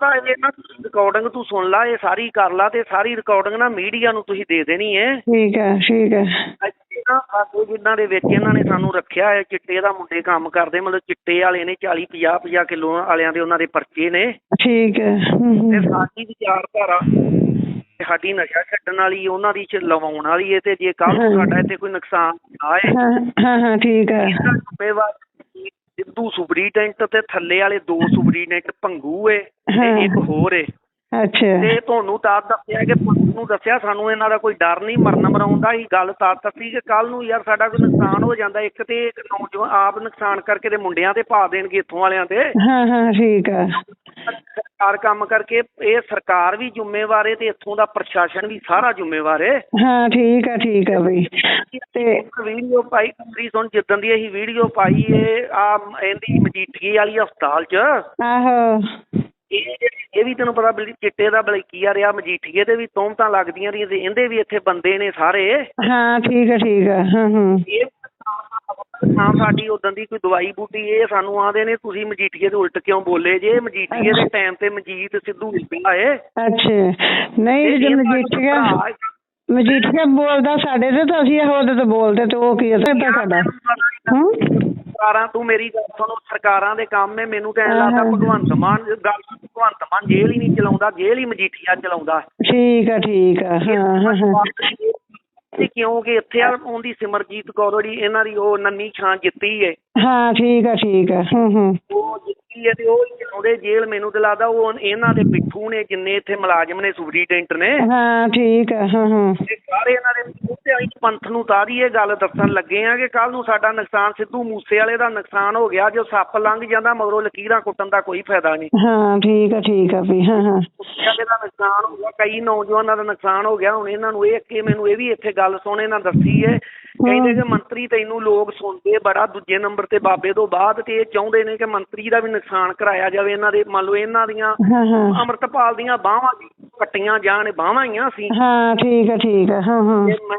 ਤਾਂ ਇਹ ਨਾ ਰਿਕਾਰਡਿੰਗ ਤੂੰ ਸੁਣ ਲਾ ਇਹ ਸਾਰੀ ਕਰ ਲਾ ਤੇ ਸਾਰੀ ਰਿਕਾਰਡਿੰਗ ਨਾ ਮੀਡੀਆ ਨੂੰ ਤੁਸੀਂ ਦੇ ਦੇਣੀ ਹੈ ਠੀਕ ਹੈ ਠੀਕ ਹੈ। ਨਾ ਸਾਡੇ ਜਿਨ੍ਹਾਂ ਦੇ ਵਿੱਚ ਇਹਨਾਂ ਨੇ ਸਾਨੂੰ ਰੱਖਿਆ ਹੈ ਚਿੱਟੇ ਦਾ ਮੁੰਡੇ ਕੰਮ ਕਰਦੇ ਮਤਲਬ ਚਿੱਟੇ ਵਾਲੇ ਨੇ 40 50 50 ਕਿਲੋ ਵਾਲਿਆਂ ਦੇ ਉਹਨਾਂ ਦੇ ਪਰਚੇ ਨੇ। ਠੀਕ ਹੈ ਤੇ। ਸਾਡੀ ਵਿਚਾਰਧਾਰਾ ਸਾਡੀ ਨਸ਼ਾ ਛੱਡਣ ਵਾਲੀ ਉਹਨਾਂ ਦੀ ਚ ਲਵਾਉਣ ਵਾਲੀ ਹੈ ਤੇ ਜੇ ਕੱਲ ਨੂੰ ਸਾਡਾ ਇੱਥੇ ਕੋਈ ਨੁਕਸਾਨ ਆਏ ਹਾਂ ਹਾਂ ਠੀਕ ਹੈ। ਜ਼ਿੰਮੇਵਾਰ ਸਿੱਧੂ ਸੁਪਰੀਟੈਂਟ ਤੇ ਥੱਲੇ ਵਾਲੇ ਦੋ ਸੁਪਰੀਟੈਂਟ ਭੰਗੂ ਏ। ਤੇ ਇੱਕ ਹੋਰ ਏ ਅੱਛਾ। ਤੇ ਤੁਹਾਨੂੰ ਤਾਂ ਦੱਸਿਆ ਕਿ ਪੁਲਿਸ ਨੂੰ ਦੱਸਿਆ ਸਾਨੂੰ ਇਹਨਾਂ ਦਾ ਕੋਈ ਡਰ ਨਹੀਂ ਮਰਨ ਮਰਾਉਣ ਦਾ ਹੀ ਗੱਲ ਤਾਂ ਦੱਸੀ ਕਿ ਕੱਲ ਨੂੰ ਯਾਰ ਸਾਡਾ ਕੋਈ ਨੁਕਸਾਨ ਹੋ ਜਾਂਦਾ ਇੱਕ ਤੇ ਇੱਕ ਨੌਜਵਾਨ ਆਪ ਨੁਕਸਾਨ ਕਰਕੇ ਤੇ ਮੁੰਡਿਆਂ ਤੇ ਪਾ ਦੇਣਗੇ ਇੱਥੋਂ ਵਾਲਿਆਂ ਤੇ। ਹਾਂ ਹਾਂ ਠੀਕ ਹੈ ਸਰਕਾਰ ਕੰਮ ਕਰਕੇ ਇਹ ਸਰਕਾਰ ਵੀ ਜ਼ਿੰਮੇਵਾਰ ਹੈ ਤੇ ਇੱਥੋਂ ਦਾ ਪ੍ਰਸ਼ਾਸਨ ਵੀ ਸਾਰਾ ਜ਼ਿੰਮੇਵਾਰ ਹੈ ਹਾਂ ਠੀਕ ਹੈ ਠੀਕ ਹੈ ਬਈ। ਤੇ ਵੀਡੀਓ ਪਾਈ ਮੇਰੀ ਸੁਣ ਜਿੱਦਣ ਦੀ ਅਸੀਂ ਵੀਡੀਓ ਪਾਈ ਏ ਆ ਇਹਦੀ ਮਜੀਠੀ ਵਾਲੀ ਹਸਪਤਾਲ 'ਚ ਆਹੋ। ਇਹ ਇਹ ਵੀ ਤੈਨੂੰ ਪਤਾ ਬਲੀ ਚਿੱਟੇ ਦਾ ਬਲਕੀਆ ਰਿਹਾ ਮਜੀਠੀਏ ਤੇ ਵੀ ਤੋਮਤਾਂ ਲੱਗਦੀਆਂ ਰਹੀਆਂ ਤੇ ਇਹਦੇ ਵੀ ਇੱਥੇ ਬੰਦੇ ਨੇ ਸਾਰੇ। ਹਾਂ ਠੀਕ ਹੈ ਠੀਕ ਹੈ ਹਾਂ ਹਾਂ। ਇਹ ਹਾਂ ਸਾਡੀ ਉਦੋਂ ਦੀ ਕੋਈ ਦਵਾਈ ਬੂਟੀ ਇਹ ਸਾਨੂੰ ਆਂਦੇ ਨੇ ਤੁਸੀਂ ਮਜੀਠੀਏ ਦੇ ਉਲਟ ਕਿਉਂ ਬੋਲੇ ਜੇ? ਮਜੀਠੀਏ ਦੇ ਟਾਈਮ ਤੇ ਮਜੀਤ ਸਿੱਧੂ ਲਿਖਿਆ ਏ। ਅੱਛਾ ਨਹੀਂ ਜੇ ਇਹ ਮਜੀਠੀਆ ਮਜੀਠੀਆ ਬੋਲਦਾ ਸਾਡੇ ਤੇ ਤਾਂ ਅਸੀਂ ਉਹਦੇ ਤੇ ਬੋਲਦੇ ਤੇ ਉਹ ਕੀ ਹੈ ਸਾਡਾ ਹੂੰ? ਸਰਕਾਰਾਂ ਤੂੰ ਮੇਰੀ ਗੱਲ ਸੁਣੋ ਸਰਕਾਰਾਂ ਦੇ ਕੰਮ ਨੇ ਮੈਨੂੰ ਤਾਂ ਐਂ ਲੱਗਦਾ ਹਾਂ। ਭਗਵੰਤ ਮਾਨ ਗੱਲ ਭਗਵੰਤ ਮਾਨ ਜੇਲ੍ਹ ਹੀ ਨਹੀਂ ਚਲਾਉਂਦਾ ਜੇਲ੍ਹ ਹੀ ਮਜੀਠੀਆ ਚਲਾਉਂਦਾ। ਠੀਕ ਹੈ ਠੀਕ ਹੈ ਹਾਂ ਹਾਂ ਹਾਂ। ਤੇ ਕਿਉਂਕਿ ਇੱਥੇ ਆ ਉਹਦੀ ਸਿਮਰਜੀਤ ਕੌਰ ਜਿਹੜੀ ਇਹਨਾਂ ਦੀ ਉਹ ਨੰਨੀ ਛਾਂ ਜਿੱਤੀ ਏ। ਹਾਂ ਠੀਕ ਹੈ ਠੀਕ ਹੈ ਹੂੰ ਹੂੰ। ਉਹ ਜਿੱਤੀ ਏ ਤੇ ਉਹ ਹੀ ਚਲਾਉਂਦੇ ਜੇਲ੍ਹ ਮੈਨੂੰ ਤੇ ਲੱਗਦਾ ਉਹ ਇਹਨਾਂ ਦੇ ਪਿੱਠੂ ਨੇ ਜਿੰਨੇ ਇੱਥੇ ਮੁਲਾਜ਼ਮ ਨੇ ਸੁਪਰੀਟੈਂਟ ਨੇ। ਹਾਂ ਠੀਕ ਹੈ ਹਾਂ ਹਾਂ। ਤੇ ਸਾਰੇ ਇਹਨਾਂ ਦੇ ਮੂੰਹ ਤੇ ਆਈ ਪੰਥ ਨੂੰ ਤਾਰੀ ਇਹ ਗੱਲ ਦੱਸਣ ਲੱਗੇ ਆ ਕਿ ਕੱਲ ਨੂੰ ਸਾਡਾ ਨੁਕਸਾਨ ਸਿੱਧੂ ਮੂਸੇ ਵਾਲੇ ਦਾ ਨੁਕਸਾਨ ਹੋ ਗਿਆ ਜੋ ਸੱਪ ਲੰਘ ਜਾਂਦਾ ਮਗਰੋਂ ਲਕੀਰਾਂ ਕੁੱਟਣ ਦਾ ਕੋਈ ਫਾਇਦਾ ਨਹੀਂ। ਹਾਂ ਠੀਕ ਹੈ ਠੀਕ ਹੈ ਵੀ ਹਾਂ ਹਾਂ। ਕਿਸੇ ਦਾ ਨੁਕਸਾਨ ਹੋ ਗਿਆ ਕਈ ਨੌਜਵਾਨਾਂ ਦਾ ਨੁਕਸਾਨ ਹੋ ਗਿਆ ਹੁਣ ਇਹਨਾਂ ਨੂੰ ਇਹ ਕਿ ਮੈਨੂੰ ਇਹ ਵੀ ਇੱਥੇ ਗੱਲ ਸੁਣੇ ਨਾ ਦੱਸੀ ਏ ਕਹਿੰਦੇ ਕਿ ਮੰਤਰੀ ਤੈਨੂੰ ਲੋਕ ਸੁਣਦੇ ਬੜਾ ਦੂਜੇ ਨੰਬਰ ਤੇ ਬਾਬੇ ਤੋਂ ਬਾਅਦ ਤੇ ਇਹ ਚਾਹੁੰਦੇ ਨੇ ਕਿ ਮੰਤਰੀ ਦਾ ਵੀ ਨੁਕਸਾਨ ਕਰਾਇਆ ਜਾਵੇ ਇਹਨਾਂ ਦੇ ਮੰਨ ਲਓ ਇਹਨਾਂ ਦੀਆਂ ਅੰਮ੍ਰਿਤਪਾਲ ਦੀਆਂ ਬਾਹਾਂ ਕੱਟੀਆਂ ਜਾਣ ਬਾਹਾਂ ਹੀ ਆ ਸੀ ਹਾਂ ਠੀਕ ਹੈ ਠੀਕ ਹੈ ਹਾਂ ਹਾਂ। ਤੇ ਮੈਂ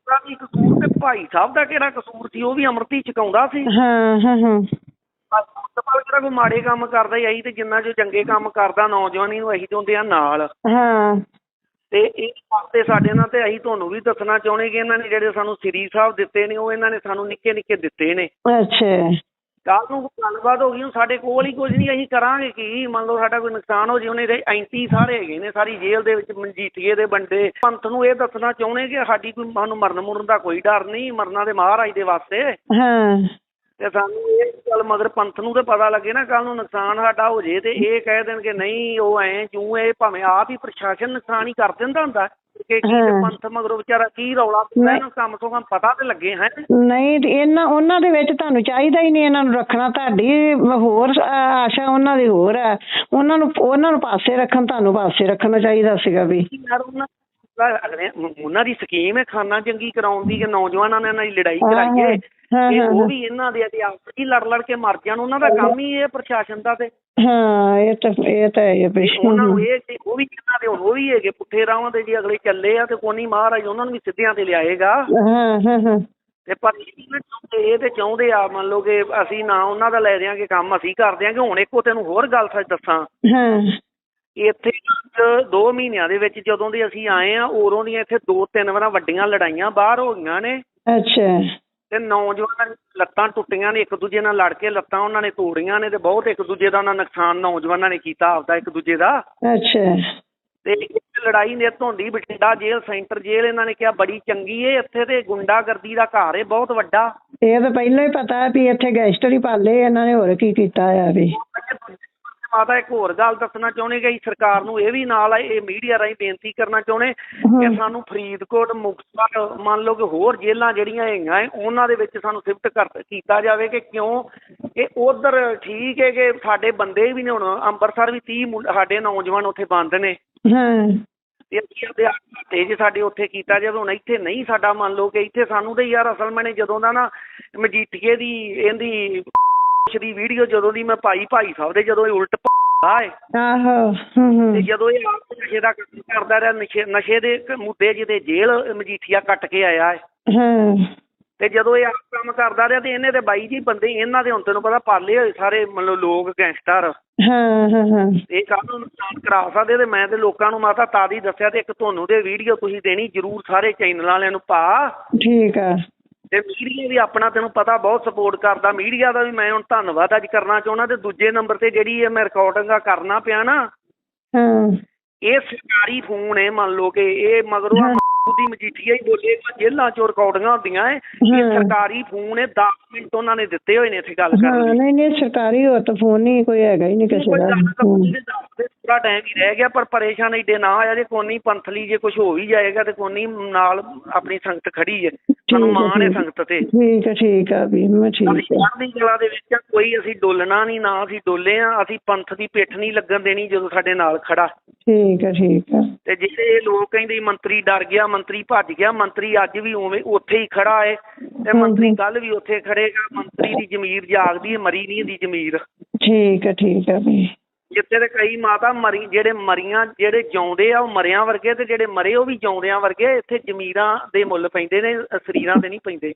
ਤੇਰਾ ਵੀ ਕਸੂਰ ਤੇ ਭਾਈ ਸਾਹਿਬ ਦਾ ਕਿਹੜਾ ਕਸੂਰ ਸੀ ਉਹ ਵੀ ਅੰਮ੍ਰਿਤ ਹੀ ਛਕਾਉਂਦਾ ਸੀ। ਹਾਂ ਹਾਂ ਹਾਂ। ਸਤਪਾਲ ਕਿਹੜਾ ਕੋਈ ਮਾੜੇ ਕੰਮ ਕਰਦਾ ਹੀ ਅਸੀਂ ਤੇ ਜਿੰਨਾ ਜੋ ਚੰਗੇ ਕੰਮ ਕਰਦਾ ਨੌਜਵਾਨੀ ਨੂੰ ਅਸੀਂ ਚਾਹੁੰਦੇ ਆ ਨਾਲ। ਹਾਂ। ਤੇ ਇਹ ਵਾਸਤੇ ਸਾਡੇ ਨਾਲ ਤੇ ਅਸੀਂ ਤੁਹਾਨੂੰ ਵੀ ਦੱਸਣਾ ਚਾਹੁੰਦੇ ਕਿ ਇਹਨਾਂ ਨੇ ਜਿਹੜੇ ਸਾਨੂੰ ਸ੍ਰੀ ਸਾਹਿਬ ਦਿੱਤੇ ਨੇ ਉਹ ਇਹਨਾਂ ਨੇ ਸਾਨੂੰ ਨਿੱਕੇ ਨਿੱਕੇ ਦਿੱਤੇ ਨੇ। ਅੱਛਾ। ਕੱਲ ਨੂੰ ਕੋਈ ਗੱਲਬਾਤ ਹੋ ਗਈ ਹੁਣ ਸਾਡੇ ਕੋਲ ਹੀ ਕੁਝ ਨਹੀਂ ਅਸੀਂ ਕਰਾਂਗੇ ਕੀ? ਮੰਨ ਲਓ ਸਾਡਾ ਕੋਈ ਨੁਕਸਾਨ ਹੋ ਜੇ ਉਹਨੇ ਦੇ ਐਂਟੀ ਸਾਰੇ ਹੈਗੇ ਨੇ ਸਾਰੀ ਜੇਲ੍ਹ ਦੇ ਵਿੱਚ ਮਨਜੀਠੀਏ ਦੇ ਬੰਦੇ। ਪੰਥ ਨੂੰ ਇਹ ਦੱਸਣਾ ਚਾਹੁੰਦੇ ਕਿ ਸਾਡੀ ਕੋਈ ਸਾਨੂੰ ਮਰਨ ਮੁਰਨ ਦਾ ਕੋਈ ਡਰ ਨਹੀਂ ਮਰਨਾ ਦੇ ਮਹਾਰਾਜ ਦੇ ਵਾਸਤੇ। ਹਾਂ। ਤੇ ਸਾਨੂੰ ਇਹ ਗੱਲ ਮਗਰ ਪੰਥ ਨੂੰ ਤੇ ਪਤਾ ਲੱਗੇ ਨਾ ਕੱਲ ਨੂੰ ਨੁਕਸਾਨ ਸਾਡਾ ਹੋ ਜੇ ਤੇ ਇਹ ਕਹਿ ਦੇਣ ਕਿ ਨਹੀਂ ਉਹ ਐ ਕਿਉਂ ਇਹ ਭਾਵੇਂ ਆਪ ਹੀ ਪ੍ਰਸ਼ਾਸਨ ਨੁਕਸਾਨ ਹੀ ਕਰ ਦਿੰਦਾ ਹੁੰਦਾ। ਕਿ ਕੀ ਤੇ। ਪੰਥ ਮਗਰੋਂ ਵਿਚਾਰਾ ਕੀ ਰੌਲਾ ਪਾਉਂਦਾ ਇਹਨੂੰ ਕੰਮ ਤੋਂ ਕੰਮ ਪਤਾ ਤੇ ਲੱਗੇ ਹੈ। ਨਹੀਂ ਇਹਨਾਂ ਉਹਨਾਂ ਦੇ ਵਿੱਚ ਤੁਹਾਨੂੰ ਚਾਹੀਦਾ ਹੀ ਨਹੀਂ ਇਹਨਾਂ ਨੂੰ ਰੱਖਣਾ ਤੁਹਾਡੀ ਹੋਰ ਆਸ਼ਾ ਉਹਨਾਂ ਦੀ ਹੋਰ ਹੈ ਉਹਨਾਂ ਨੂੰ ਉਹਨਾਂ ਨੂੰ ਪਾਸੇ ਰੱਖਣ ਤੁਹਾਨੂੰ ਪਾਸੇ ਰੱਖਣਾ ਚਾਹੀਦਾ ਸੀਗਾ ਵੀ। ਯਾਰ ਉਹਨਾਂ ਦੀ ਸਕੀਮ ਹੈ ਖਾਨਾ ਜੰਗੀ ਕਰਾਉਣ ਦੀ ਕਿ ਨੌਜਵਾਨਾਂ ਨਾਲ ਇਹਨਾਂ ਦੀ ਲੜਾਈ ਕਰਾਈਏ। ਤੇ ਉਹ। ਵੀ ਇਹਨਾਂ ਦੇ ਅਧਿਆਪਕ ਹੀ ਲੜ ਲੜ ਕੇ ਮਰ ਜਾਣ ਉਹਨਾਂ ਦਾ ਕੰਮ ਹੀ ਇਹ ਪ੍ਰਸ਼ਾਸਨ ਦਾ ਤੇ ਹਾਂ ਇਹ ਤਾਂ ਇਹ ਤਾਂ ਹੈ ਵੀ। ਉਹਨਾਂ ਨੂੰ ਇਹ ਸੀ ਉਹ ਵੀ ਇਹਨਾਂ ਦੇ ਹੁਣ ਉਹ ਵੀ ਹੈਗੇ ਪੁੱਠੇ ਰਾਹਾਂ ਤੇ ਜੇ ਅਗਲੇ ਚੱਲੇ ਆ ਤੇ ਕੋਨੀ ਮਹਾਰਾਜ ਉਹਨਾਂ ਨੂੰ ਵੀ ਸਿੱਧਿਆਂ ਤੇ ਲਿਆਏਗਾ। ਹਾਂ ਹਾਂ ਹਾਂ। ਤੇ ਪਰ ਇਹ ਨੀ ਨਾ ਚਾਹੁੰਦੇ ਇਹ ਤੇ ਚਾਹੁੰਦੇ ਆ ਮੰਨ ਲਓ ਕਿ ਅਸੀਂ ਨਾ ਉਹਨਾਂ ਦਾ ਲੈ ਦਿਆਂਗੇ ਕੰਮ ਅਸੀਂ ਕਰ ਦਿਆਂਗੇ ਹੁਣ ਇੱਕੋ ਤੈਨੂੰ ਹੋਰ ਗੱਲ ਸੱਚ ਦੱਸਾਂ। ਹਾਂ। ਇੱਥੇ 2 ਮਹੀਨਿਆਂ ਦੇ ਵਿੱਚ ਜਦੋਂ ਦੇ ਅਸੀਂ ਆਏ ਆ ਉਰੋਂ ਦੀਆਂ ਇੱਥੇ ਦੋ ਤਿੰਨ ਵਾਰਾਂ ਵੱਡੀਆਂ ਲੜਾਈਆਂ ਬਾਹਰ ਹੋ ਗਈਆਂ ਨੇ। ਅੱਛਾ। ਤੇ ਨੌਜਵਾਨਾਂ ਲੱਤਾਂ ਟੁੱਟੀਆਂ ਨੇ ਇੱਕ ਦੂਜੇ ਨਾਲ ਲੜ ਕੇ ਲੱਤਾਂ ਉਹਨਾਂ ਨੇ ਤੋੜੀਆਂ ਨੇ ਤੇ ਬਹੁਤ ਇੱਕ ਦੂਜੇ ਦਾ ਉਹਨਾਂ ਨੁਕਸਾਨ ਨੌਜਵਾਨਾਂ ਨੇ ਕੀਤਾ ਆਪਦਾ ਇੱਕ ਦੂਜੇ ਦਾ। ਅੱਛਾ। ਤੇ ਇਹ ਲੜਾਈ ਨੇ ਧੋਂਦੀ ਬਠਿੰਡਾ ਜੇਲ੍ਹ ਸੈਂਟਰ ਜੇਲ੍ਹ ਇਹਨਾਂ ਨੇ ਕਿਹਾ ਬੜੀ ਚੰਗੀ ਏ ਇੱਥੇ ਤੇ ਗੁੰਡਾਗਰਦੀ ਦਾ ਘਰ ਏ ਬਹੁਤ ਵੱਡਾ। ਇਹ ਤਾਂ ਪਹਿਲਾਂ ਹੀ ਪਤਾ ਹੈ ਵੀ ਇੱਥੇ ਗੈਂਗਸਟਰ ਹੀ ਪਾਲੇ ਇਹਨਾਂ ਨੇ ਹੋਰ ਕੀ ਕੀਤਾ ਆ ਵੀ। ਮਾਤਾ ਇੱਕ ਹੋਰ ਗੱਲ ਦੱਸਣਾ ਚਾਹੁੰਦੇ ਕਿ ਸਰਕਾਰ ਨੂੰ ਇਹ ਵੀ ਨਾਲ ਇਹ ਮੀਡੀਆ ਰਾਹੀਂ ਬੇਨਤੀ ਕਰਨਾ ਚਾਹੁੰਦੇ ਕਿ ਸਾਨੂੰ ਫਰੀਦਕੋਟ ਮੁਕਤਸਰ ਮੰਨ ਲਓ ਕਿ ਹੋਰ ਜੇਲ੍ਹਾਂ ਜਿਹੜੀਆਂ ਹੈਗੀਆਂ ਏ, ਉਹਨਾਂ ਦੇ ਵਿੱਚ ਸਾਨੂੰ ਸ਼ਿਫਟ ਕਰ ਕੀਤਾ ਜਾਵੇ ਕਿ ਕਿਉਂ? ਕਿ ਉਧਰ ਠੀਕ ਹੈ ਕਿ ਸਾਡੇ ਬੰਦੇ ਵੀ ਨੇ ਹੁਣ ਅੰਮ੍ਰਿਤਸਰ ਵੀ 30 ਮੁੰ- ਸਾਡੇ ਨੌਜਵਾਨ ਉੱਥੇ ਬੰਦ ਨੇ। ਹਾਂ। ਤੇ ਜੇ ਸਾਡੇ ਉੱਥੇ ਕੀਤਾ ਜਦੋਂ ਹੁਣ ਇੱਥੇ ਨਹੀਂ ਸਾਡਾ ਮੰਨ ਲਓ ਕਿ ਇੱਥੇ ਸਾਨੂੰ ਤੇ ਯਾਰ ਅਸਲ ਮੈਨੇ ਜਦੋਂ ਦਾ ਨਾ ਮਜੀਠੀਏ ਦੀ ਇਹਦੀ ਦੀ ਵੀਡੀਓ ਜਦੋਂ ਦੀ ਮੈਂ ਪਾਈ ਭਾਈ ਸਾਹਿਬ ਦੇ ਜਦੋਂ ਇਹ ਉਲਟ ਆਏ। ਆਹੋ ਹੂੰ ਹੂੰ। ਤੇ ਜਦੋਂ ਇਹ ਆਪ ਨਸ਼ੇ ਦਾ ਕੰਮ ਕਰਦਾ ਰਿਹਾ ਨਸ਼ੇ ਨਸ਼ੇ ਦੇ ਇੱਕ ਮੁੱਦੇ ਜਿਹਦੇ ਜੇਲ੍ਹ ਮਜੀਠੀਆ ਕੱਟ ਕੇ ਆਇਆ ਹੈ ਹਾਂ। ਤੇ ਜਦੋਂ ਇਹ ਆਪ ਕੰਮ ਕਰਦਾ ਰਿਹਾ ਤੇ ਇਹਨੇ ਤੇ ਬਾਈ ਜੀ ਬੰਦੇ ਇਹਨਾਂ ਦੇ ਹੁਣ ਤੈਨੂੰ ਪਤਾ ਪਾਲੇ ਹੋਏ ਸਾਰੇ ਮਤਲਬ ਲੋਕ ਗੈਂਗਸਟਰ। ਹਾਂ ਹਾਂ ਹਾਂ। ਇਹ ਕੱਲ ਨੂੰ ਨੁਕਸਾਨ ਕਰਾ ਸਕਦੇ ਤੇ ਮੈਂ ਤੇ ਲੋਕਾਂ ਨੂੰ ਮਾਤਾ ਤਾਦੀ ਦੱਸਿਆ ਤੇ ਇੱਕ ਤੁਹਾਨੂੰ ਦੇ ਵੀਡੀਓ ਤੁਸੀਂ ਦੇਣੀ ਜਰੂਰ ਸਾਰੇ ਚੈਨਲ ਵਾਲਿਆਂ ਨੂੰ ਪਾ। ਠੀਕ ਆ। ਤੇ ਮੀਡੀਆ ਵੀ ਆਪਣਾ ਤੈਨੂੰ ਪਤਾ ਬਹੁਤ ਸਪੋਰਟ ਕਰਦਾ ਮੀਡੀਆ ਦਾ ਵੀ ਮੈਂ ਹੁਣ ਧੰਨਵਾਦ ਅੱਜ ਕਰਨਾ ਚਾਹੁੰਦਾ ਤੇ ਦੂਜੇ ਨੰਬਰ ਤੇ ਜਿਹੜੀ ਇਹ ਮੈਂ ਰਿਕਾਰਡਿੰਗਾਂ ਕਰਨਾ ਪਿਆ ਨਾ ਹਾਂ। ਇਹ ਸਰਕਾਰੀ ਫੋਨ ਹੈ ਮੰਨ ਲਓ ਕਿ ਇਹ ਮਗਰੋਂ। ਦੀ ਮਜੀਠੀਆ ਹੀ ਬੋਲੇਗਾ ਜੇਲ੍ਹਾਂ ਚੋਂ ਰਿਕਾਰਡਿੰਗਾਂ ਹੁੰਦੀਆਂ ਹੈ ਇਹ। ਸਰਕਾਰੀ ਫੋਨ ਹੈ 10 ਮਿੰਟ ਉਹਨਾਂ ਨੇ ਦਿੱਤੇ ਹੋਏ ਨੇ ਇੱਥੇ ਗੱਲ ਕਰਨ ਲਈ। ਨਹੀਂ ਨਹੀਂ ਸਰਕਾਰੀ ਹੋ ਤਾਂ ਫੋਨ ਨਹੀਂ ਕੋਈ ਹੈਗਾ ਹੀ ਨਹੀਂ ਕਿਸੇ ਦਾ। ਹੂੰ। ਥੋੜਾ ਟਾਈਮ ਹੀ ਰਹਿ ਗਿਆ ਪਰ ਪਰੇਸ਼ਾਨ ਏਡੇ ਨਾ ਆ ਜੇ ਕੋਨੀ ਪੰਥਲੀ ਜੇ ਕੁਝ ਹੋ ਵੀ ਜਾਏਗਾ ਤੇ ਕੋਨੀ ਨਾਲ ਆਪਣੀ ਸੰਗਤ ਖੜੀ ਹੈ ਸਾਨੂੰ ਹੈ, ਮਾਣ ਹੈ ਹੈ। ਸੰਗਤ ਤੇ ਠੀਕ ਹੈ ਠੀਕ ਆ ਵੀ ਮੈਂ ਅਸੀਂ ਠੀਕ ਆ ਚੜ੍ਹਦੀ ਕਲਾ ਦੇ ਵਿੱਚ ਆ, ਕੋਈ ਅਸੀਂ ਡੋਲਣਾ ਨਹੀਂ ਨਾ ਅਸੀਂ ਡੋਲੇ ਆ ਅਸੀਂ ਪੰਥ ਦੀ ਪਿੱਠ ਨਹੀਂ ਲੱਗਣ ਦੇਣੀ ਜਦੋਂ ਸਾਡੇ ਨਾਲ ਖੜਾ ਠੀਕ ਹੈ ਠੀਕ ਆ ਤੇ ਜਿਹੜੇ ਲੋਕ ਕਹਿੰਦੇ ਮੰਤਰੀ ਡਰ ਗਿਆ ਮੰਤਰੀ ਭੱਜ ਗਿਆ ਮੰਤਰੀ ਅੱਜ ਵੀ ਉਵੇਂ ਉੱਥੇ ਹੀ ਖੜਾ ਹੈ ਤੇ ਮੰਤਰੀ। ਕੱਲ ਵੀ ਉੱਥੇ ਖੜੇਗਾ ਮੰਤਰੀ ਦੀ ਜ਼ਮੀਰ ਜਾਗਦੀ ਹੈ ਮਰੀ ਨਹੀਂ ਦੀ ਜ਼ਮੀਰ ਠੀਕ ਹੈ ਠੀਕ ਆ ਵੀ ਜਿੱਥੇ ਤੇ ਕਈ ਮਾਤਾ ਮਰੀ, ਜਿਹੜੇ ਮਰੀਆਂ, ਜਿਹੜੇ ਜਿਉਂਦੇ ਆ, ਉਹ ਮਰਿਆਂ ਵਰਗੇ ਤੇ ਜਿਹੜੇ ਮਰੇ ਉਹ ਵੀ ਜਿਉਂਦਿਆਂ ਵਰਗੇ, ਇੱਥੇ ਜ਼ਮੀਰਾਂ ਦੇ ਮੁੱਲ ਪੈਂਦੇ ਨੇ ਸਰੀਰਾਂ ਦੇ ਨਹੀਂ ਪੈਂਦੇ।